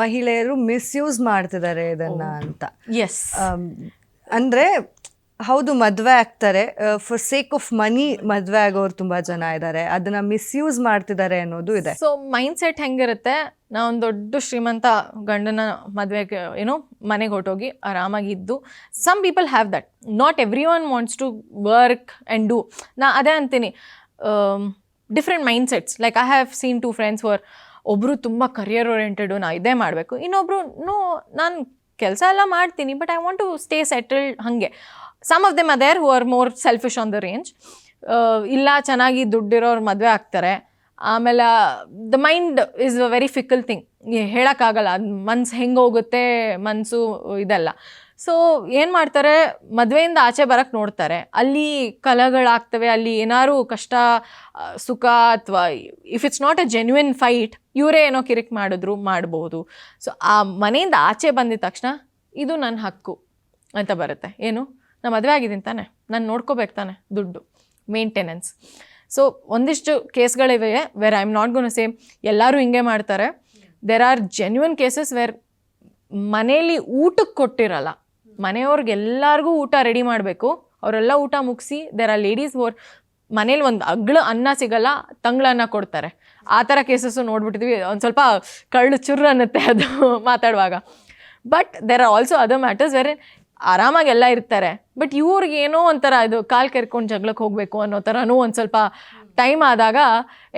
ಮಹಿಳೆಯರು ಮಿಸ್ಯೂಸ್ ಮಾಡ್ತಿದ್ದಾರೆ ಇದನ್ನ ಅಂತ. ಎಸ್ ಅಂದ್ರೆ ಹೌದು ಮದುವೆ ಆಗ್ತಾರೆ. ಫಾರ್ ಸೇಕ್ ಆಫ್ ಮನಿ ಮದುವೆ ಆಗೋರು ತುಂಬಾ ಜನ ಇದ್ದಾರೆ ಅದನ್ನ ಮಿಸ್ಯೂಸ್ ಮಾಡ್ತಿದ್ದಾರೆ ಅನ್ನೋದು ಇದೆ. ಸೊ ಮೈಂಡ್ ಸೆಟ್ ಹೆಂಗಿರುತ್ತೆ? ನಾ ಒಂದು ದೊಡ್ಡ ಶ್ರೀಮಂತ ಗಂಡನ ಮದುವೆಗೆ ಏನೋ ಮನೆಗೆ ಹೊರಟೋಗಿ ಆರಾಮಾಗಿ ಇದ್ದು some people have that not everyone wants to work and do ನಾ ಅದೇ ಅಂತೀನಿ. Different mind sets like I have seen two friends were ಒಬ್ಬರು ತುಂಬ ಕರಿಯರ್ ಓರಿಯೆಂಟೆಡು ನಾ ಇದೇ ಮಾಡಬೇಕು. ಇನ್ನೊಬ್ಬರು ನೋ, ನಾನು ಕೆಲಸ ಎಲ್ಲ ಮಾಡ್ತೀನಿ but I want to stay settled ಹಾಗೆ. Some of them other who are more selfish on the range ಇಲ್ಲ, ಚೆನ್ನಾಗಿ ದುಡ್ಡಿರೋರು ಮದುವೆ ಆಗ್ತಾರೆ. ಆಮೇಲೆ the mind is a very fickle thing ಹೇಳೋಕ್ಕಾಗಲ್ಲ. ಅದು ಮನ್ಸು ಹೆಂಗೆ ಹೋಗುತ್ತೆ ಮನಸ್ಸು ಇದೆಲ್ಲ. ಸೊ ಏನು ಮಾಡ್ತಾರೆ? ಮದುವೆಯಿಂದ ಆಚೆ ಬರೋಕ್ಕೆ ನೋಡ್ತಾರೆ. ಅಲ್ಲಿ ಕಲಗಳಾಗ್ತವೆ, ಅಲ್ಲಿ ಏನಾದ್ರು ಕಷ್ಟ ಸುಖ ಅಥವಾ if it's not a genuine fight ಇವರೇ ಏನೋ ಕಿರಿಕ್ ಮಾಡಿದ್ರು, ಮಾಡ್ಬೋದು. ಸೊ ಆ ಮನೆಯಿಂದ ಆಚೆ ಬಂದಿದ ತಕ್ಷಣ ಇದು ನನ್ನ ಹಕ್ಕು ಅಂತ ಬರುತ್ತೆ. ಏನು? ನಾನು ಮದುವೆ ಆಗಿದ್ದೀನಿ ತಾನೆ. ನಾನು ನೋಡ್ಕೋಬೇಕು ತಾನೆ ದುಡ್ಡು ಮೇಂಟೆನೆನ್ಸ್ ಸೊ ಒಂದಿಷ್ಟು ಕೇಸ್ಗಳಿವೆ where I am not gone same ಎಲ್ಲರೂ ಹಿಂಗೆ ಮಾಡ್ತಾರೆ. There are genuine cases where ಮನೇಲಿ ಊಟಕ್ಕೆ ಕೊಟ್ಟಿರಲ್ಲ. ಮನೆಯವ್ರಿಗೆ ಎಲ್ಲರಿಗೂ ಊಟ ರೆಡಿ ಮಾಡಬೇಕು. ಅವರೆಲ್ಲ ಊಟ ಮುಗಿಸಿ ದೇರ್ ಆರ್ ಲೇಡೀಸ್ ಓರ್ ಮನೇಲಿ ಒಂದು ಅಗ್ಳು ಅನ್ನ ಸಿಗಲ್ಲ, ತಂಗ್ಳನ್ನ ಕೊಡ್ತಾರೆ. ಆ ಥರ ಕೇಸಸ್ಸು ನೋಡ್ಬಿಟ್ಟಿದ್ವಿ. ಒಂದು ಸ್ವಲ್ಪ ಕಳ್ಳು ಚುರ್ರು ಅನ್ನತ್ತೆ ಅದು ಮಾತಾಡುವಾಗ. But there are also other matters very ಆರಾಮಾಗಿ ಎಲ್ಲ ಇರ್ತಾರೆ. ಬಟ್ ಇವ್ರಿಗೆ ಏನೋ ಒಂಥರ ಇದು ಕಾಲು ಕೆರ್ಕೊಂಡು ಜಗಳಕ್ಕೆ ಹೋಗಬೇಕು ಅನ್ನೋ ಥರನೂ ಒಂದು ಸ್ವಲ್ಪ ಟೈಮ್ ಆದಾಗ,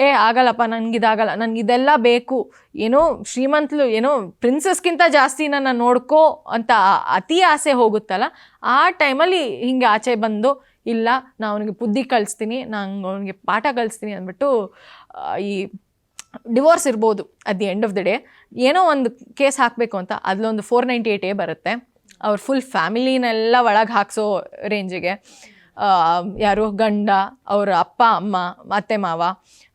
ಏ, ಆಗಲ್ಲಪ್ಪ, ನನಗಿದಾಗಲ್ಲ, ನನಗಿದೆಲ್ಲ ಬೇಕು. ಏನೋ ಶ್ರೀಮಂತಲು, ಏನೋ ಪ್ರಿನ್ಸಸ್ಗಿಂತ ಜಾಸ್ತಿ ನನ್ನ ನೋಡ್ಕೋ ಅಂತ ಅತಿ ಆಸೆ ಹೋಗುತ್ತಲ್ಲ, ಆ ಟೈಮಲ್ಲಿ ಹಿಂಗೆ ಆಚೆ ಬಂದು, ಇಲ್ಲ, ನಾನು ಅವನಿಗೆ ಬುದ್ಧಿ ಕಳಿಸ್ತೀನಿ ನಾನು ಅವನಿಗೆ ಪಾಠ ಕಲಿಸ್ತೀನಿ ಅಂದ್ಬಿಟ್ಟು ಈ ಡಿವೋರ್ಸ್ ಇರ್ಬೋದು at the end of the day. ಏನೋ ಒಂದು ಕೇಸ್ ಹಾಕಬೇಕು ಅಂತ ಅದಲ್ಲೊಂದು ಫೋರ್ ನೈಂಟಿ ಏಯ್ಟ್ ಬರುತ್ತೆ. ಅವ್ರ ಫುಲ್ ಫ್ಯಾಮಿಲಿನೆಲ್ಲ ಒಳಗೆ ಹಾಕ್ಸೋ ರೇಂಜಿಗೆ. ಯಾರು ಗಂಡ, ಅವರ ಅಪ್ಪ, ಅಮ್ಮ, ಅತ್ತೆ, ಮಾವ,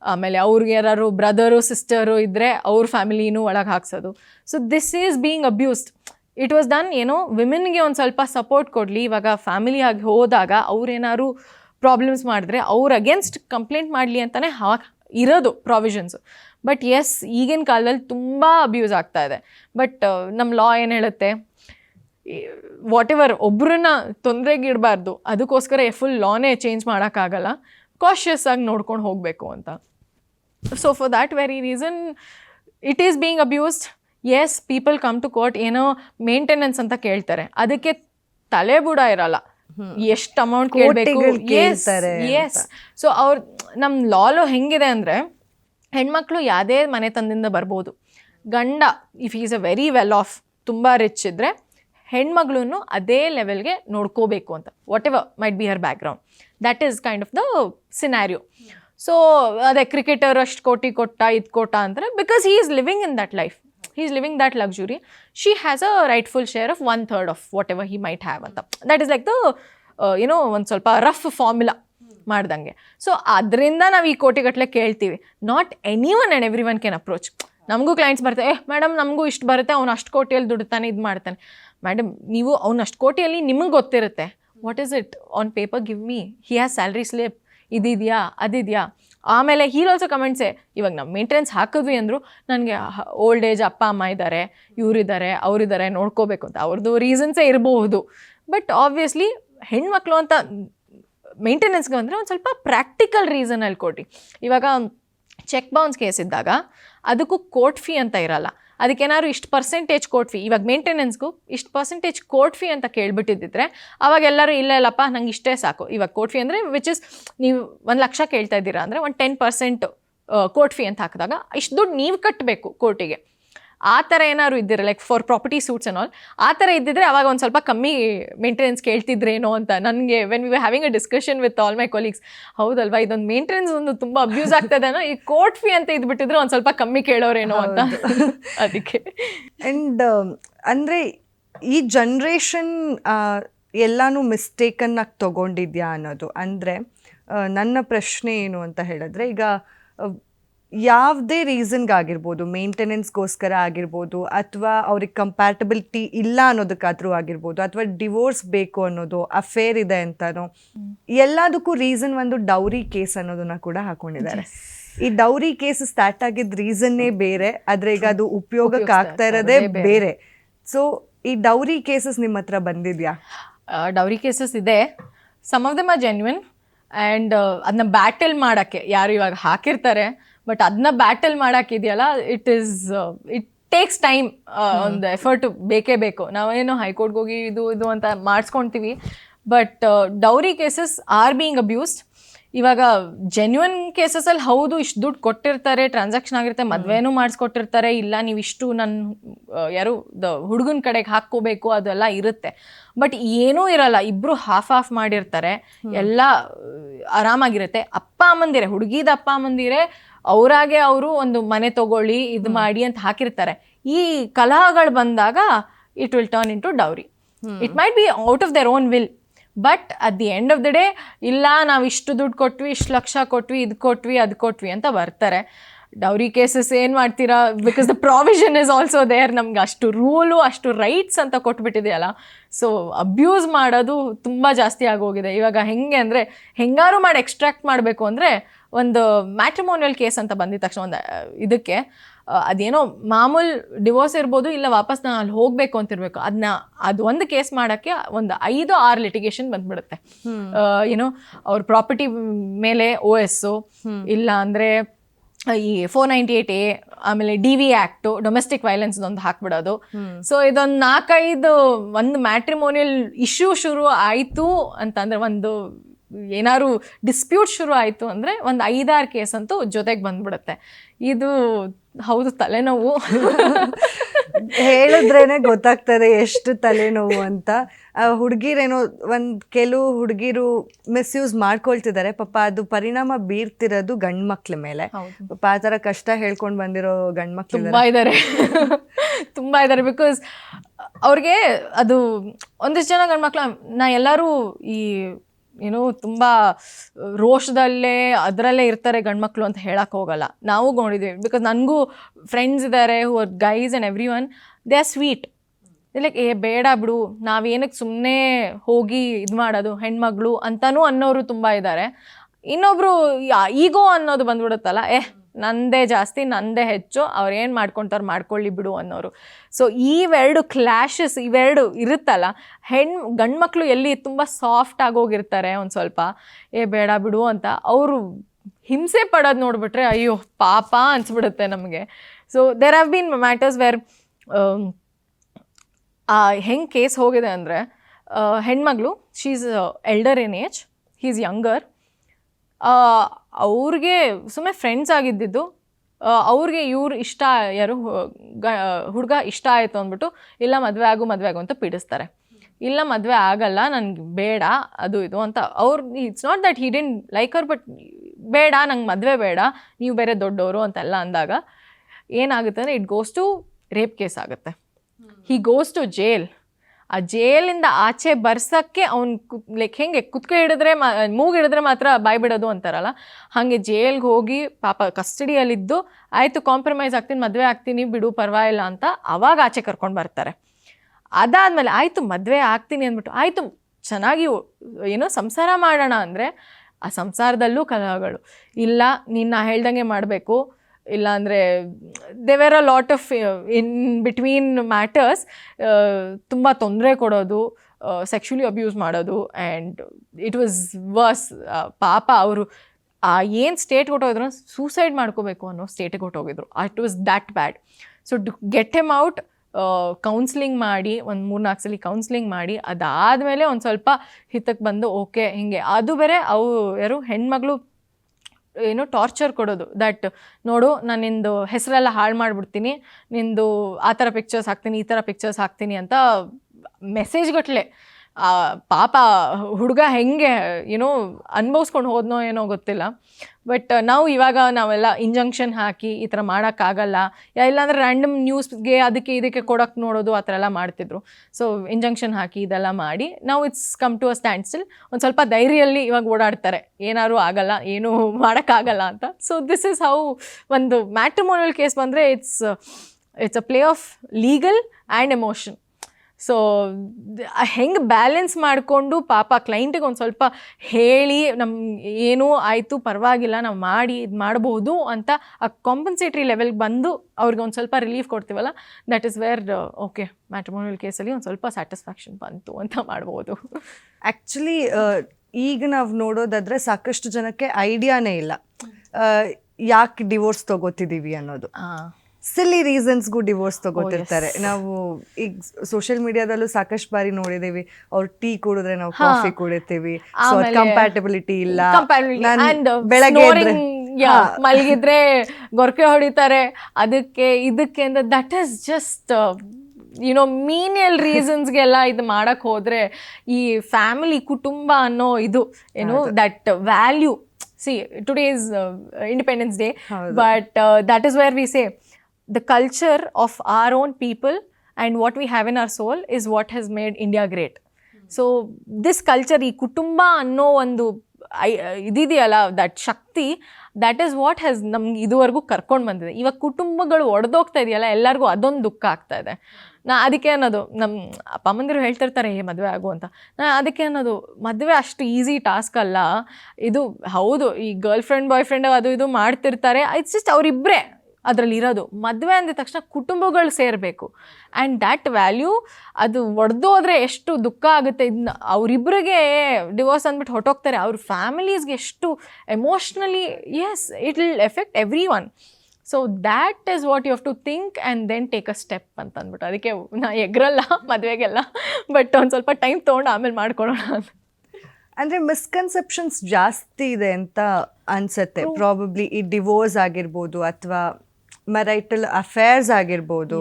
ಆಮೇಲೆ ಅವ್ರಿಗೆ ಯಾರು ಬ್ರದರು, ಸಿಸ್ಟರು ಇದ್ದರೆ ಅವ್ರ ಫ್ಯಾಮಿಲಿನೂ ಒಳಗೆ ಹಾಕ್ಸೋದು. So this is being abused it was done ಏನೋ ವಿಮೆನ್ಗೆ ಒಂದು ಸ್ವಲ್ಪ ಸಪೋರ್ಟ್ ಕೊಡಲಿ. ಇವಾಗ ಫ್ಯಾಮಿಲಿ ಆಗಿ ಹೋದಾಗ ಅವ್ರೇನಾದ್ರು ಪ್ರಾಬ್ಲಮ್ಸ್ ಮಾಡಿದ್ರೆ ಅವ್ರ ಅಗೇನ್ಸ್ಟ್ ಕಂಪ್ಲೇಂಟ್ ಮಾಡಲಿ ಅಂತಲೇ ಹಾಕಿ ಇರೋದು ಪ್ರಾವಿಷನ್ಸು ಬಟ್ ಎಸ್ ಈಗಿನ ಕಾಲದಲ್ಲಿ ತುಂಬ ಅಬ್ಯೂಸ್ ಆಗ್ತಾ ಇದೆ. ಬಟ್ ನಮ್ಮ ಲಾ ಏನು ಹೇಳುತ್ತೆ? ವಾಟ್ ಎವರ್ ಒಬ್ಬರನ್ನ ತೊಂದರೆಗೆ ಇಡಬಾರ್ದು ಅದಕ್ಕೋಸ್ಕರ ಫುಲ್ ಲಾನೇ ಚೇಂಜ್ ಮಾಡೋಕ್ಕಾಗಲ್ಲ. ಕಾಶಿಯಸ್ ಆಗಿ ನೋಡ್ಕೊಂಡು ಹೋಗಬೇಕು ಅಂತ. So for that very reason it is being abused as people come to court ಏನೋ ಮೇಂಟೆನೆನ್ಸ್ ಅಂತ ಕೇಳ್ತಾರೆ. ಅದಕ್ಕೆ ತಲೆ ಬುಡ ಇರಲ್ಲ. ಎಷ್ಟು ಅಮೌಂಟ್ ಕೇಳಬೇಕು? ಎಸ್ ಸೊ ಅವ್ರ ನಮ್ಮ ಲಾಲು ಹೆಂಗಿದೆ ಅಂದರೆ ಹೆಣ್ಮಕ್ಳು ಯಾವುದೇ ಮನೆತನದಿಂದ ಬರ್ಬೋದು. ಗಂಡ if is a very well off ತುಂಬ ರಿಚ್ ಇದ್ದರೆ ಹೆಣ್ಮಗಳನ್ನು ಅದೇ ಲೆವೆಲ್ಗೆ ನೋಡ್ಕೋಬೇಕು ಅಂತ. Whatever might be her background that is kind of the scenario so ಅದೇ ಕ್ರಿಕೆಟರ್ ಅಷ್ಟು ಕೋಟಿ ಕೊಟ್ಟ, ಇದು ಕೊಟ್ಟ ಅಂತಾರೆ because he is living in that life he is living that luxury she has a rightful share of one third of whatever he might have ಅಂತ that is like the ಏನೋ ಒಂದು ಸ್ವಲ್ಪ ರಫ್ ಫಾರ್ಮುಲಾ ಮಾಡ್ದಂಗೆ. So ಅದರಿಂದ ನಾವು ಈ ಕೋಟಿಗಟ್ಟಲೆ ಕೇಳ್ತೀವಿ. Not anyone and everyone can approach ನಮಗೂ ಕ್ಲೈಂಟ್ಸ್ ಬರ್ತಾರೆ, ಏ ಮೇಡಮ್ ನಮಗೂ ಇಷ್ಟು ಬರುತ್ತೆ, ಅವ್ನು ಅಷ್ಟು ಕೋಟಿಯಲ್ಲಿ ದುಡ್ತಾನೆ, ಇದು ಮಾಡ್ತಾನೆ. ಮೇಡಮ್ ನೀವು ಅವ್ನು ಅಷ್ಟು ಕೋಟಿಯಲ್ಲಿ ನಿಮಗೆ ಗೊತ್ತಿರುತ್ತೆ. What is it on paper give me he has salary slip ಇದಿದೆಯಾ? ಅದಿದೆಯಾ? ಆಮೇಲೆ ಹೀಲ್ ಆಲ್ಸೋ ಕಮೆಂಟ್ಸೆ ಇವಾಗ ನಮ್ಮ ಮೇಂಟೆನೆನ್ಸ್ ಹಾಕಿದ್ವಿ ಅಂದರು, ನನಗೆ ಓಲ್ಡ್ ಏಜ್ ಅಪ್ಪ, ಅಮ್ಮ ಇದ್ದಾರೆ ಇವರಿದ್ದಾರೆ ಅವರಿದ್ದಾರೆ ನೋಡ್ಕೋಬೇಕು ಅಂತ. ಅವ್ರದ್ದು ರೀಸನ್ಸೇ ಇರಬಹುದು ಬಟ್ ಆಬ್ವಿಯಸ್ಲಿ ಹೆಣ್ಮಕ್ಳು ಅಂತ ಮೇಂಟೆನೆನ್ಸ್ಗೆ ಅಂದರೆ ಒಂದು ಸ್ವಲ್ಪ ಪ್ರಾಕ್ಟಿಕಲ್ ರೀಸನಲ್ಲಿ ಕೊಡಿ ಇವಾಗ ಚೆಕ್ ಬೌನ್ಸ್ ಕೇಸ್ ಇದ್ದಾಗ ಅದಕ್ಕೂ ಕೋರ್ಟ್ ಫೀ ಅಂತ ಇರಲ್ಲ. ಅದಕ್ಕೇನಾದ್ರು ಇಷ್ಟು ಪರ್ಸೆಂಟೇಜ್ ಕೋರ್ಟ್ ಫೀ ಇವಾಗ ಮೇಂಟೆನೆನ್ಸ್ಗೂ ಇಷ್ಟು ಪರ್ಸೆಂಟೇಜ್ ಕೋರ್ಟ್ ಫೀ ಅಂತ ಕೇಳ್ಬಿಟ್ಟಿದ್ದಿದ್ರೆ ಅವಾಗ ಎಲ್ಲರೂ ಇಲ್ಲ, ಇಲ್ಲಪ್ಪ, ನಂಗೆ ಇಷ್ಟೇ ಸಾಕು. ಇವಾಗ ಕೋರ್ಟ್ ಫೀ ಅಂದರೆ ವಿಚ್ ಇಸ್ ನೀವು ಒಂದು ಲಕ್ಷ ಕೇಳ್ತಾ ಇದ್ದೀರಾ ಅಂದರೆ ಒಂದು ಟೆನ್ ಪರ್ಸೆಂಟ್ ಕೋರ್ಟ್ ಫೀ ಅಂತ ಹಾಕಿದಾಗ ಇಷ್ಟು ದುಡ್ಡು ನೀವು ಕಟ್ಟಬೇಕು ಕೋರ್ಟಿಗೆ ಆ ಥರ ಏನಾದ್ರು ಇದ್ದಿರ? Like for property suits and all ಆ ಥರ ಇದ್ದಿದ್ರೆ ಅವಾಗ ಒಂದು ಸ್ವಲ್ಪ ಕಮ್ಮಿ ಮೇಂಟೆನೆನ್ಸ್ ಕೇಳ್ತಿದ್ರೇನೋ ಅಂತ ನನಗೆ when we having a discussion with all my colleagues ಹೌದಲ್ವಾ? ಇದೊಂದು ಮೇಂಟೆನೆನ್ಸ್ ಒಂದು ತುಂಬ ಅಬ್ಯೂಸ್ ಆಗ್ತದೇನೋ? ಈ ಕೋರ್ಟ್ ಫೀ ಅಂತ ಇದ್ಬಿಟ್ಟಿದ್ರೆ ಒಂದು ಸ್ವಲ್ಪ ಕಮ್ಮಿ ಕೇಳೋರೇನೋ ಅಂತ. ಅದಕ್ಕೆ. ಆ್ಯಂಡ್ ಅಂದರೆ ಈ ಜನ್ರೇಷನ್ ಎಲ್ಲನೂ ಮಿಸ್ಟೇಕನ್ನಾಗಿ ತೊಗೊಂಡಿದ್ಯಾ ಅನ್ನೋದು. ಅಂದರೆ ನನ್ನ ಪ್ರಶ್ನೆ ಏನು ಅಂತ ಹೇಳಿದ್ರೆ ಈಗ ಯಾವುದೇ ರೀಸನ್ಗಾಗಿರ್ಬೋದು ಮೇಂಟೆನೆನ್ಸ್ಗೋಸ್ಕರ ಆಗಿರ್ಬೋದು ಅಥವಾ ಅವ್ರಿಗೆ ಕಂಪ್ಯಾಟಬಿಲಿಟಿ ಇಲ್ಲ ಅನ್ನೋದಕ್ಕಾದರೂ ಆಗಿರ್ಬೋದು ಅಥವಾ ಡಿವೋರ್ಸ್ ಬೇಕು ಅನ್ನೋದು ಅಫೇರ್ ಇದೆ ಅಂತನೋ ಎಲ್ಲದಕ್ಕೂ ರೀಸನ್ ಒಂದು ಡೌರಿ ಕೇಸ್ ಅನ್ನೋದನ್ನ ಕೂಡ ಹಾಕೊಂಡಿದ್ದಾರೆ. ಈ ಡೌರಿ ಕೇಸ್ ಸ್ಟಾರ್ಟ್ ಆಗಿದ್ದ ರೀಸನ್ನೇ ಬೇರೆ ಆದರೆ ಈಗ ಅದು ಉಪಯೋಗಕ್ಕೆ ಆಗ್ತಾ ಇರೋದೇ ಬೇರೆ. ಸೊ ಈ ಡೌರಿ ಕೇಸಸ್ ನಿಮ್ಮ ಹತ್ರ ಬಂದಿದ್ಯಾ? ಡೌರಿ ಕೇಸಸ್ ಇದೆ. Some of them are genuine and ಅದನ್ನ ಬ್ಯಾಟಲ್ ಮಾಡೋಕ್ಕೆ ಯಾರು ಇವಾಗ ಹಾಕಿರ್ತಾರೆ ಬಟ್ ಅದನ್ನ battle ಮಾಡೋಕ್ಕಿದೆಯಲ್ಲ it is it takes time ಒಂದು ಎಫರ್ಟ್ ಬೇಕೇ ಬೇಕು. ನಾವೇನು ಹೈಕೋರ್ಟ್ಗೆ ಹೋಗಿ ಇದು ಇದು ಅಂತ ಮಾಡಿಸ್ಕೊಳ್ತೀವಿ but dowry cases are being abused ಇವಾಗ ಜೆನ್ಯೂನ್ ಕೇಸಸಲ್ಲಿ ಹೌದು ಇಷ್ಟು ದುಡ್ಡು ಕೊಟ್ಟಿರ್ತಾರೆ ಟ್ರಾನ್ಸಾಕ್ಷನ್ ಆಗಿರುತ್ತೆ ಮದುವೆನೂ ಮಾಡಿಸ್ಕೊಟ್ಟಿರ್ತಾರೆ ಇಲ್ಲ ನೀವು ಇಷ್ಟು ನನ್ನ ಯಾರು ದ ಹುಡುಗನ ಕಡೆಗೆ ಹಾಕ್ಕೋಬೇಕು ಅದೆಲ್ಲ ಇರುತ್ತೆ. ಬಟ್ ಏನೂ ಇರಲ್ಲ ಇಬ್ಬರು ಹಾಫ್ ಆಫ್ ಮಾಡಿರ್ತಾರೆ ಎಲ್ಲ ಆ, ಆರಾಮಾಗಿರುತ್ತೆ. ಅಪ್ಪ ಅಮ್ಮಂದಿರೆ ಹುಡುಗಿದ ಅಪ್ಪ ಅಮ್ಮಂದಿರೆ ಅವರಾಗೆ ಅವರು ಒಂದು ಮನೆ ತಗೊಳ್ಳಿ ಇದು ಮಾಡಿ ಅಂತ ಹಾಕಿರ್ತಾರೆ. ಈ ಕಲಹಗಳು ಬಂದಾಗ it will turn into dowry it might be out of their own will but at the end of the day ಇಲ್ಲ ನಾವು ಇಷ್ಟು ದುಡ್ಡು ಕೊಟ್ವಿ ಇಷ್ಟು ಲಕ್ಷ ಕೊಟ್ವಿ ಇದು ಕೊಟ್ವಿ ಅದು ಕೊಟ್ವಿ ಅಂತ ಬರ್ತಾರೆ. ಡೌರಿ ಕೇಸಸ್ ಏನು ಮಾಡ್ತೀರಾ? Because the provision is also there ನಮ್ಗೆ ಅಷ್ಟು ರೂಲು ಅಷ್ಟು ರೈಟ್ಸ್ ಅಂತ ಕೊಟ್ಬಿಟ್ಟಿದೆಯಲ್ಲ. ಸೊ ಅಬ್ಯೂಸ್ ಮಾಡೋದು ತುಂಬ ಜಾಸ್ತಿ ಆಗೋಗಿದೆ. ಇವಾಗ ಹೆಂಗೆ ಅಂದರೆ ಹೆಂಗಾರು ಮಾಡಿ ಎಕ್ಸ್ಟ್ರಾಕ್ಟ್ ಮಾಡಬೇಕು ಅಂದರೆ ಒಂದು ಮ್ಯಾಟ್ರಿಮೋನಿಯಲ್ ಕೇಸ್ ಅಂತ ಬಂದಿದ ತಕ್ಷಣ ಒಂದು ಇದಕ್ಕೆ ಅದೇನೋ ಮಾಮೂಲ್ ಡಿವೋರ್ಸ್ ಇರ್ಬೋದು ಇಲ್ಲ ವಾಪಸ್ ನಾನು ಅಲ್ಲಿ ಹೋಗಬೇಕು ಅಂತಿರ್ಬೇಕು. ಅದನ್ನ ಅದು ಒಂದು ಕೇಸ್ ಮಾಡೋಕ್ಕೆ ಒಂದು ಐದು ಆರು ಲಿಟಿಗೇಷನ್ ಬಂದ್ಬಿಡುತ್ತೆ. ಏನು ಅವ್ರ ಪ್ರಾಪರ್ಟಿ ಮೇಲೆ ಓ ಎಸ್ಸು ಇಲ್ಲ ಅಂದರೆ ಈ ಫೋರ್ ನೈಂಟಿ ಏಟ್ ಎ ಆಮೇಲೆ D V act domestic violence ಒಂದು ಹಾಕ್ಬಿಡೋದು. ಸೊ ಇದೊಂದು ನಾಲ್ಕೈದು ಒಂದು ಮ್ಯಾಟ್ರಿಮೋನಿಯಲ್ ಇಶ್ಯೂ ಶುರು ಆಯಿತು ಅಂತಂದರೆ ಒಂದು ಏನಾದ್ರು ಡಿಸ್ಪ್ಯೂಟ್ ಶುರು ಆಯಿತು ಅಂದರೆ ಒಂದು ಐದಾರು ಕೇಸ್ ಅಂತೂ ಜೊತೆಗೆ ಬಂದ್ಬಿಡುತ್ತೆ. ಇದು ಹೌದು ತಲೆನೋವು. ಹೇಳಿದ್ರೇನೆ ಗೊತ್ತಾಗ್ತದೆ ಎಷ್ಟು ತಲೆನೋವು ಅಂತ. ಹುಡುಗಿರೇನೋ ಒಂದು ಕೆಲವು ಹುಡುಗಿರು ಮಿಸ್ಯೂಸ್ ಮಾಡ್ಕೊಳ್ತಿದ್ದಾರೆ ಪಾಪ ಅದು ಪರಿಣಾಮ ಬೀರ್ತಿರೋದು ಗಂಡು ಮಕ್ಳ ಮೇಲೆ. ಪಾಪ ಆ ಥರ ಕಷ್ಟ ಹೇಳ್ಕೊಂಡು ಬಂದಿರೋ ಗಂಡು ಮಕ್ಳು ತುಂಬ ಇದ್ದಾರೆ ತುಂಬ ಇದ್ದಾರೆ ಬಿಕಾಸ್ ಅವ್ರಿಗೆ ಅದು ಒಂದಿಷ್ಟು ಜನ ಗಂಡ್ಮಕ್ಳು ನಾ ಎಲ್ಲರೂ ಈ ಏನು ತುಂಬ ರೋಷದಲ್ಲೇ, ಅದರಲ್ಲೇ ಇರ್ತಾರೆ ಗಂಡ್ಮಕ್ಳು ಅಂತ ಹೇಳಕ್ಕೆ ಹೋಗಲ್ಲ. ನಾವು ನೋಡಿದ್ದೀವಿ ಬಿಕಾಸ್ ನನಗೂ ಫ್ರೆಂಡ್ಸ್ ಇದ್ದಾರೆ who are guys and everyone they are sweet like ಏ, ಬೇಡ ಬಿಡು. ನಾವೇನಕ್ಕೆ ಸುಮ್ಮನೆ ಹೋಗಿ ಇದು ಮಾಡೋದು, ಹೆಣ್ಮಗಳು ಅಂತಲೂ ಅನ್ನೋರು ತುಂಬ ಇದ್ದಾರೆ ಇನ್ನೊಬ್ಬರು ಈಗೋ ಅನ್ನೋದು ಬಂದ್ಬಿಡುತ್ತಲ್ಲ, ಏ ನಂದೇ ಜಾಸ್ತಿ, ನಂದೇ ಹೆಚ್ಚು, ಅವ್ರು ಏನು ಮಾಡ್ಕೊತಾರೆ ಮಾಡ್ಕೊಳ್ಳಿ ಬಿಡು ಅನ್ನೋರು. ಸೊ ಇವೆರಡು ಕ್ಲ್ಯಾಶಸ್ ಇವೆರಡು ಇರುತ್ತಲ್ಲ ಹೆಣ್ಣು ಗಂಡು ಮಕ್ಕಳು ಎಲ್ಲಿ ತುಂಬ ಸಾಫ್ಟ್ ಆಗೋಗಿರ್ತಾರೆ ಒಂದು ಸ್ವಲ್ಪ, ಏ, ಬೇಡ ಬಿಡು ಅಂತ, ಅವರು ಹಿಂಸೆ ಪಡೋದು ನೋಡಿಬಿಟ್ರೆ ಅಯ್ಯೋ, ಪಾಪ ಅನಿಸ್ಬಿಡುತ್ತೆ ನಮಗೆ. So there have been matters where ಹೆಂಗೆ ಕೇಸ್ ಹೋಗಿದೆ ಅಂದರೆ ಹೆಣ್ಮಗಳು she's elder in age he's younger ಅವ್ರಿಗೆ ಸುಮ್ಮನೆ ಫ್ರೆಂಡ್ಸ್ ಆಗಿದ್ದಿದ್ದು ಅವ್ರಿಗೆ ಇವ್ರು ಇಷ್ಟ, ಯಾರು ಹುಡುಗ ಇಷ್ಟ ಆಯಿತು ಅಂದ್ಬಿಟ್ಟು, ಇಲ್ಲ ಮದುವೆ ಆಗು ಮದುವೆ ಆಗು ಅಂತ ಪೀಡಿಸ್ತಾರೆ. ಇಲ್ಲ ಮದುವೆ ಆಗಲ್ಲ ನನಗೆ ಬೇಡ, ಅದು ಇದು ಅಂತ ಅವ್ರು it's not that he didn't like ಅವ್ರು ಬಟ್ ಬೇಡ, ನಂಗೆ ಮದುವೆ ಬೇಡ, ನೀವು ಬೇರೆ ದೊಡ್ಡವರು ಅಂತೆಲ್ಲ ಅಂದಾಗ, ಏನಾಗುತ್ತೆ ಅಂದರೆ it goes to rape case ಆಗುತ್ತೆ. ಹಿ ಗೋಸ್ ಟು ಜೇಲ್ ಆ ಜೇಲಿಂದ ಆಚೆ ಬರ್ಸೋಕ್ಕೆ ಅವ್ನು ಲೈಕ್ ಹೆಂಗೆ ಕುತ್ಕ ಹಿಡಿದ್ರೆ ಮಾ, ಮೂಗು ಹಿಡಿದ್ರೆ ಮಾತ್ರ ಬಾಯ್ ಬಿಡೋದು ಅಂತಾರಲ್ಲ, ಹಾಗೆ ಜೇಲ್ಗೆ ಹೋಗಿ ಪಾಪ ಕಸ್ಟಡಿಯಲ್ಲಿದ್ದು, ಆಯಿತು ಕಾಂಪ್ರಮೈಸ್ ಆಗ್ತೀನಿ, ಮದುವೆ ಆಗ್ತೀನಿ, ಬಿಡು, ಪರವಾಗಿಲ್ಲ ಅಂತ ಅವಾಗ ಆಚೆ ಕರ್ಕೊಂಡು ಬರ್ತಾರೆ. ಅದಾದಮೇಲೆ, ಆಯಿತು, ಮದುವೆ ಆಗ್ತೀನಿ ಅಂದ್ಬಿಟ್ಟು, ಆಯಿತು, ಚೆನ್ನಾಗಿ ಏನೋ ಸಂಸಾರ ಮಾಡೋಣ ಅಂದರೆ, ಆ ಸಂಸಾರದಲ್ಲೂ ಕಲಹಗಳು, ಇಲ್ಲ, ನೀನು ನಾ ಹೇಳ್ದಂಗೆ ಮಾಡಬೇಕು ಇಲ್ಲಾಂದರೆ there were a lot of in between matters ತುಂಬ ತೊಂದರೆ ಕೊಡೋದು ಸೆಕ್ಷುಲಿ ಅಬ್ಯೂಸ್ ಮಾಡೋದು ಆ್ಯಂಡ್ ಇಟ್ ವಾಸ್ ವರ್ಸ್ ಪಾಪ ಅವರು, ಆ, ಏನು ಸ್ಟೇಟ್ ಹೊಟ್ಟೋಗಿದ್ರು ಸೂಸೈಡ್ ಮಾಡ್ಕೋಬೇಕು ಅನ್ನೋ ಸ್ಟೇಟಿಗೆ ಹೊಟ್ಟೋಗಿದ್ರು it was that bad so do get them out counselling ಮಾಡಿ, ಒಂದು ಮೂರ್ನಾಲ್ಕು ಸಲ ಕೌನ್ಸ್ಲಿಂಗ್ ಮಾಡಿ, ಅದಾದಮೇಲೆ ಒಂದು ಸ್ವಲ್ಪ ಹಿತಕ್ಕೆ ಬಂದು ಓಕೆ ಹಿಂಗೆ. ಅದು ಬೇರೆ ಅವು ಯಾರು, ಹೆಣ್ಮಗಳು ಏನು ಟಾರ್ಚರ್ ಕೊಡೋದು. ದಟ್ ನೋಡು, ನಾನು ನಿಂದು ಹೆಸರೆಲ್ಲ ಹಾಳು ಮಾಡಿಬಿಡ್ತೀನಿ. ನಿಂದು ಆ ಥರ ಪಿಕ್ಚರ್ಸ್ ಹಾಕ್ತೀನಿ, ಈ ಥರ ಪಿಕ್ಚರ್ಸ್ ಹಾಕ್ತೀನಿ ಅಂತ ಮೆಸೇಜ್ ಗಟ್ಲೆ. ಆ ಪಾಪ ಹುಡುಗ ಹೆಂಗೆ ಏನೋ ಅನ್ಭವಿಸ್ಕೊಂಡು ಹೋದ್ನೋ ಏನೋ ಗೊತ್ತಿಲ್ಲ. ಬಟ್ ನಾವು ಇವಾಗ ನಾವೆಲ್ಲ ಇಂಜಂಕ್ಷನ್ ಹಾಕಿ ಈ ಥರ ಮಾಡೋಕ್ಕಾಗಲ್ಲ. ಇಲ್ಲಾಂದ್ರೆ ರ್ಯಾಂಡಮ್ ನ್ಯೂಸ್ಗೆ ಅದಕ್ಕೆ ಇದಕ್ಕೆ ಕೊಡೋಕ್ಕೆ ನೋಡೋದು ಆ ಥರ ಎಲ್ಲ ಮಾಡ್ತಿದ್ರು. ಸೊ ಇಂಜಂಕ್ಷನ್ ಹಾಕಿ ಇದೆಲ್ಲ ಮಾಡಿ ನಾವು it's come to a standstill ಒಂದು ಸ್ವಲ್ಪ ಧೈರ್ಯಲ್ಲಿ ಇವಾಗ ಓಡಾಡ್ತಾರೆ. ಏನಾದ್ರು ಆಗಲ್ಲ, ಏನೂ ಮಾಡೋಕ್ಕಾಗಲ್ಲ ಅಂತ. ಸೊ ದಿಸ್ ಇಸ್ ಹೌ ಒಂದು ಮ್ಯಾಟ್ರಿಮೋನಿಯಲ್ ಕೇಸ್ ಬಂದರೆ it's it's a play of legal and emotion so ಹೆಂಗೆ ಬ್ಯಾಲೆನ್ಸ್ ಮಾಡಿಕೊಂಡು ಪಾಪ ಕ್ಲೈಂಟಿಗೆ ಒಂದು ಸ್ವಲ್ಪ ಹೇಳಿ ನಮ್ಮ ಏನೂ ಆಯಿತು ಪರವಾಗಿಲ್ಲ ನಾವು ಮಾಡಿ ಇದು ಮಾಡ್ಬೋದು ಅಂತ ಆ ಕಾಂಪನ್ಸೇಟ್ರಿ ಲೆವೆಲ್ಗೆ ಬಂದು ಅವ್ರಿಗೆ ಒಂದು ಸ್ವಲ್ಪ relief ಕೊಡ್ತೀವಲ್ಲ? That is where okay matrimonial ಕೇಸಲ್ಲಿ ಒಂದು ಸ್ವಲ್ಪ ಸ್ಯಾಟಿಸ್ಫ್ಯಾಕ್ಷನ್ ಬಂತು ಅಂತ ಮಾಡ್ಬೋದು. ಆ್ಯಕ್ಚುಲಿ ಈಗ ನಾವು ನೋಡೋದಾದರೆ ಸಾಕಷ್ಟು ಜನಕ್ಕೆ ಐಡಿಯಾನೇ ಇಲ್ಲ. ಯಾಕೆ ಡಿವೋರ್ಸ್ ತೊಗೋತಿದ್ದೀವಿ ಅನ್ನೋದು. ಹಾಂ ಸಿಲ್ಲಿ ರೀಸನ್ಸ್ಗೂ ಡಿವೋರ್ಸ್ ತಗೋತಿರ್ತಾರೆ. ನಾವು ಈಗ ಸೋಷಿಯಲ್ ಮೀಡಿಯಾದಲ್ಲೂ ಸಾಕಷ್ಟು ಬಾರಿ ನೋಡಿದೀವಿ. ಅವ್ರು ಟೀ ಕುಡಿದ್ರೆ ನಾವು ಕಾಫಿ ಕುಡಿತೀವಿ. ಕಂಪ್ಯಾಟಬಿಲಿಟಿ ಇಲ್ಲ. ಬೆಳಗ್ಗೆ ಮಲಗಿದ್ರೆ ಗೊರಕೆ ಹೊಡಿತಾರೆ. ಅದಕ್ಕೆ ಇದಕ್ಕೆ ಅಂದ್ರೆ that is just you know menial ರೀಸನ್ಸ್ಗೆಲ್ಲ ಇದು ಮಾಡಕ್ ಹೋದ್ರೆ ಈ ಫ್ಯಾಮಿಲಿ ಕುಟುಂಬ ಅನ್ನೋ ಇದು ಏನು that value see today is Independence Day but that is where we say the culture of our own people and what we have in our soul is what has made India great. So this culture ಈ ಕುಟುಂಬ ಅನ್ನೋ ಒಂದು I, ಇದಿದೆಯಲ್ಲ that ಶಕ್ತಿ that is what has ನಮ್ಗೆ ಇದುವರೆಗೂ ಕರ್ಕೊಂಡು ಬಂದಿದೆ. ಇವಾಗ ಕುಟುಂಬಗಳು ಒಡೆದೋಗ್ತಾ ಇದೆಯಲ್ಲ, ಎಲ್ಲರಿಗೂ ಅದೊಂದು ದುಃಖ ಆಗ್ತಾ ಇದೆ. ನಾ ಅದಕ್ಕೆ ಅನ್ನೋದು ನಮ್ಮ ಅಪ್ಪ ಅಮ್ಮಂದಿರು ಹೇಳ್ತಿರ್ತಾರೆ, ಏ, ಮದುವೆ ಆಗು ಅಂತ. ನಾ ಅದಕ್ಕೆ ಅನ್ನೋದು, ಮದುವೆ ಅಷ್ಟು ಈಸಿ ಟಾಸ್ಕ್ ಅಲ್ಲ. ಇದು ಹೌದು, ಈ ಗರ್ಲ್ ಫ್ರೆಂಡ್ ಬಾಯ್ ಫ್ರೆಂಡ್ ಅದು ಇದು ಮಾಡ್ತಿರ್ತಾರೆ. ಇಟ್ಸ್ ಜಸ್ಟ್ ಅವರಿಬ್ಬರೇ ಅದರಲ್ಲಿ ಇರೋದು ಮದುವೆ ಅಂದ ತಕ್ಷಣ ಕುಟುಂಬಗಳು ಸೇರಬೇಕು. ಆ್ಯಂಡ್ ದ್ಯಾಟ್ ವ್ಯಾಲ್ಯೂ ಅದು ಒಡೆದೋದ್ರೆ ಎಷ್ಟು ದುಃಖ ಆಗುತ್ತೆ. ಇದನ್ನ ಅವರಿಬ್ಬರಿಗೆ ಡಿವೋರ್ಸ್ ಅಂದ್ಬಿಟ್ಟು ಹೊಟ್ಟೋಗ್ತಾರೆ ಅವ್ರ ಫ್ಯಾಮಿಲೀಸ್ಗೆ ಎಷ್ಟು emotionally as it will effect everyone so that is what you have to think and then take a step ಅಂತ ಅಂದ್ಬಿಟ್ಟು. ಅದಕ್ಕೆ ನಾ ಎಗ್ರಲ್ಲ ಮದುವೆಗೆಲ್ಲ. ಬಟ್ ಒಂದು ಸ್ವಲ್ಪ ಟೈಮ್ ತೊಗೊಂಡು ಆಮೇಲೆ ಮಾಡ್ಕೊಳ್ಳೋಣ ಅಂತ. ಅಂದರೆ ಮಿಸ್ಕನ್ಸೆಪ್ಷನ್ಸ್ ಜಾಸ್ತಿ ಇದೆ ಅಂತ ಅನ್ಸತ್ತೆ. ಪ್ರಾಬಬ್ಲಿ ಈ ಡಿವೋರ್ಸ್ ಆಗಿರ್ಬೋದು ಅಥವಾ ಮೆರೈಟಲ್ ಅಫೇರ್ಸ್ ಆಗಿರ್ಬೋದು.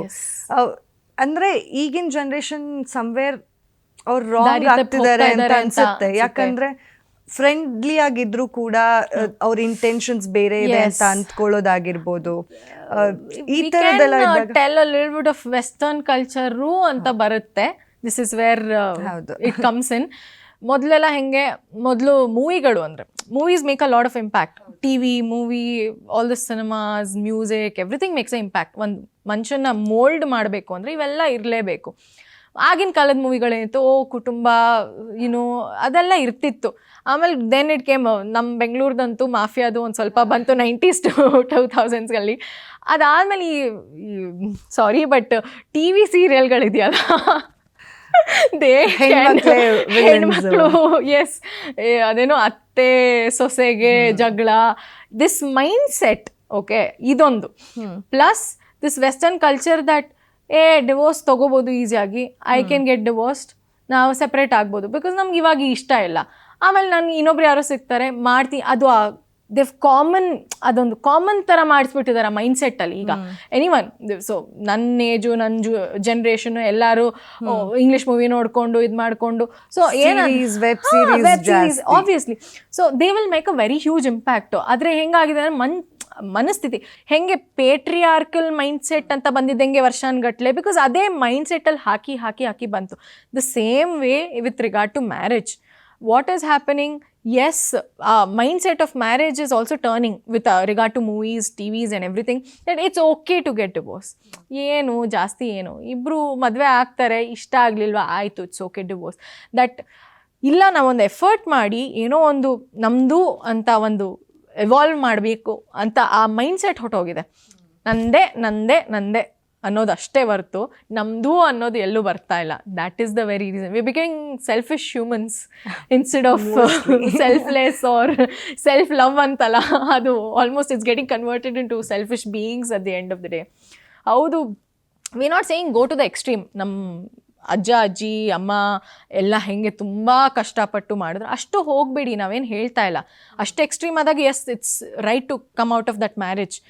ಅಂದ್ರೆ ಈಗಿನ ಜನರೇಷನ್ ಸಮ್ವೇರ್ ಅವ್ರು ರಾಂಗ್ ಆಗ್ತಿದ್ದಾರೆ ಅಂತ ಅನ್ಸುತ್ತೆ. ಯಾಕಂದ್ರೆ ಫ್ರೆಂಡ್ಲಿ ಆಗಿದ್ರು ಕೂಡ ಅವ್ರ ಇಂಟೆನ್ಷನ್ಸ್ ಬೇರೆ ಇದೆ ಅಂತ. ಅಂದ್ಕೊಳ್ಳೋದಾಗಿರ್ಬೋದು ಈ ತರದೆಲ್ಲ tell a little bit of western culture ಅಂತ ಬರುತ್ತೆ this is where. It comes in ಮೊದಲೆಲ್ಲ ಹೆಂಗೆ, ಮೊದಲು ಮೂವಿಗಳು ಅಂದರೆ movies make a lot of impact T V movie all the cinemas music everything makes a impact ಒಂದು ಮನುಷ್ಯನ ಮೋಲ್ಡ್ ಮಾಡಬೇಕು ಅಂದರೆ ಇವೆಲ್ಲ ಇರಲೇಬೇಕು. ಆಗಿನ ಕಾಲದ ಮೂವಿಗಳೇನಿತ್ತು, ಓ, ಕುಟುಂಬ ಏನು ಅದೆಲ್ಲ ಇರ್ತಿತ್ತು. ಆಮೇಲೆ ದೆನ್ ಇಟ್ ಕೇಮ್ ನಮ್ಮ ಬೆಂಗಳೂರದಂತೂ ಮಾಫಿಯಾದು ಒಂದು ಸ್ವಲ್ಪ ಬಂತು ನೈಂಟೀಸ್ ಟು ಟೂ ತೌಸಂಡ್ಸ್ಗಳಲ್ಲಿ ಅದಾದಮೇಲೆ ಈ ಸಾರಿ ಬಟ್ ಟಿ ವಿ ಸೀರಿಯಲ್ಗಳಿದೆಯಲ್ಲ ದೇ ಹೆಣ್ಮಕ್ಳೇ ಎಸ್ ಅದೇನೋ ಅತ್ತೆ ಸೊಸೆಗೆ ಜಗಳ. ದಿಸ್ ಮೈಂಡ್ ಸೆಟ್ ಓಕೆ ಇದೊಂದು plus this western culture that a divorce ತೊಗೋಬೋದು ಈಸಿಯಾಗಿ ಐ ಕ್ಯಾನ್ ಗೆಟ್ ಡಿವೋರ್ಸ್ಡ್ ನಾವು ಸೆಪ್ರೇಟ್ ಆಗ್ಬೋದು. ಬಿಕಾಸ್ ನಮ್ಗೆ ಇವಾಗ ಇಷ್ಟ ಇಲ್ಲ. ಆಮೇಲೆ ನನಗೆ ಇನ್ನೊಬ್ರು ಯಾರೋ ಸಿಗ್ತಾರೆ ಮಾಡ್ತೀನಿ ಅದು ದೇವ್ ಕಾಮನ್ ಅದೊಂದು ಕಾಮನ್ ಥರ ಮಾಡಿಸ್ಬಿಟ್ಟಿದ್ದಾರೆ ಮೈಂಡ್ ಸೆಟ್ಟಲ್ಲಿ ಈಗ. ಎನಿ ಒನ್ ಸೊ ನನ್ನ ಏಜು ನನ್ನ ಜು ಜನ್ರೇಷನ್ ಎಲ್ಲರೂ ಇಂಗ್ಲೀಷ್ ಮೂವಿ ನೋಡಿಕೊಂಡು ಇದು ಮಾಡಿಕೊಂಡು ಸೊ Series, web series ಜಾಸ್ತಿ. Obviously so they will make a very huge impact ಆದರೆ ಹೆಂಗಾಗಿದೆ ಅಂದ್ರೆ ಮನ್ ಮನಸ್ಥಿತಿ. ಹೆಂಗೆ ಪೇಟ್ರಿಯಾರ್ಕಲ್ ಮೈಂಡ್ ಸೆಟ್ ಅಂತ ಬಂದಿದ್ದಂಗೆ ವರ್ಷಾನ್ಗಟ್ಲೆ ಬಿಕಾಸ್ ಅದೇ ಮೈಂಡ್ ಸೆಟ್ಟಲ್ಲಿ ಹಾಕಿ ಹಾಕಿ ಹಾಕಿ ಬಂತು. The same way with regard to marriage what is happening as mind set of marriage is also turning with regard to movies T Vs and everything that it's okay to get divorce ಏನು, ಜಾಸ್ತಿ ಏನು ಇಬ್ಬರು ಮದುವೆ ಆಗ್ತಾರೆ, ಇಷ್ಟ ಆಗಲಿಲ್ವಾ, ಆಯಿತು it's okay divorce that ಇಲ್ಲ, ನಾವೊಂದು ಎಫರ್ಟ್ ಮಾಡಿ ಏನೋ ಒಂದು ನಮ್ಮದು ಅಂತ ಒಂದು ಎವಾಲ್ವ್ ಮಾಡಬೇಕು ಅಂತ ಆ ಮೈಂಡ್ ಸೆಟ್ ಹೊಟ್ಟೋಗಿದೆ ನಂದೇ ನಂದೇ ನಂದೇ. ಅನ್ನೋದು ಅಷ್ಟೇ ಹೊರ್ತು ನಮ್ಮದು ಅನ್ನೋದು ಎಲ್ಲೂ ಬರ್ತಾ ಇಲ್ಲ. That is the very reason we became selfish humans instead of selfless or self love ಅಂತಲ್ಲ. ಅದು almost it's getting converted into selfish beings at the end of the day ಹೌದು we not saying go to the extreme ನಮ್ಮ ಅಜ್ಜ ಅಜ್ಜಿ ಅಮ್ಮ ಎಲ್ಲ ಹೆಂಗೆ ತುಂಬ ಕಷ್ಟಪಟ್ಟು ಮಾಡಿದ್ರು. ಅಷ್ಟು ಹೋಗಬೇಡಿ ನಾವೇನು ಹೇಳ್ತಾ ಇಲ್ಲ. ಅಷ್ಟು ಎಕ್ಸ್ಟ್ರೀಮ್ ಆದಾಗ as it's right to come out of that marriage